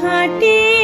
খাটে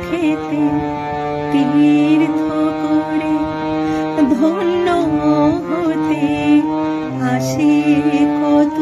মুখেতে তীর্থ করে ধন্য হতে আসে কত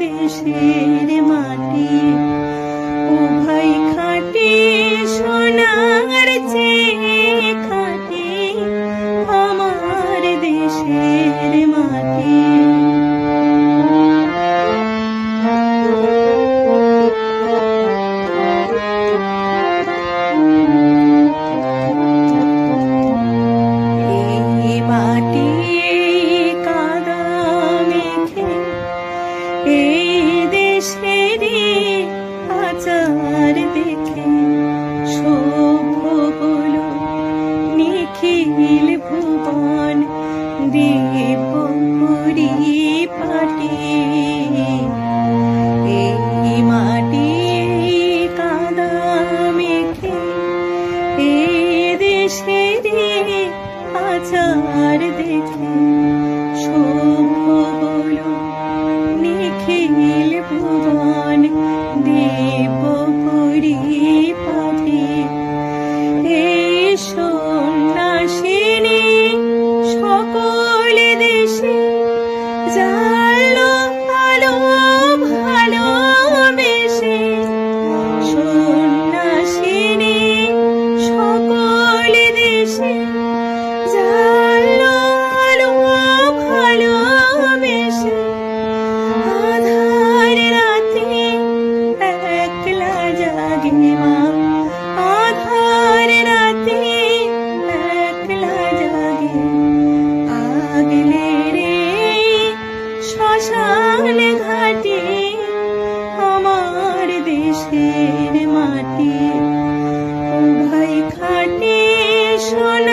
দেশের মাটি ও ভাই খাটি পুকুরি পাটে এই কাদা মেখে এ দেশে আচার দেখে সব জানলো আলো ভালোবেসে সন্ন্যাসিনী সকল দেশে। জানলো আলো ভালোবেসে আধার রাতে একলা জাগে মা। বাংলা ঘাটে আমার দেশের মাটি। ভাই খাটে শোন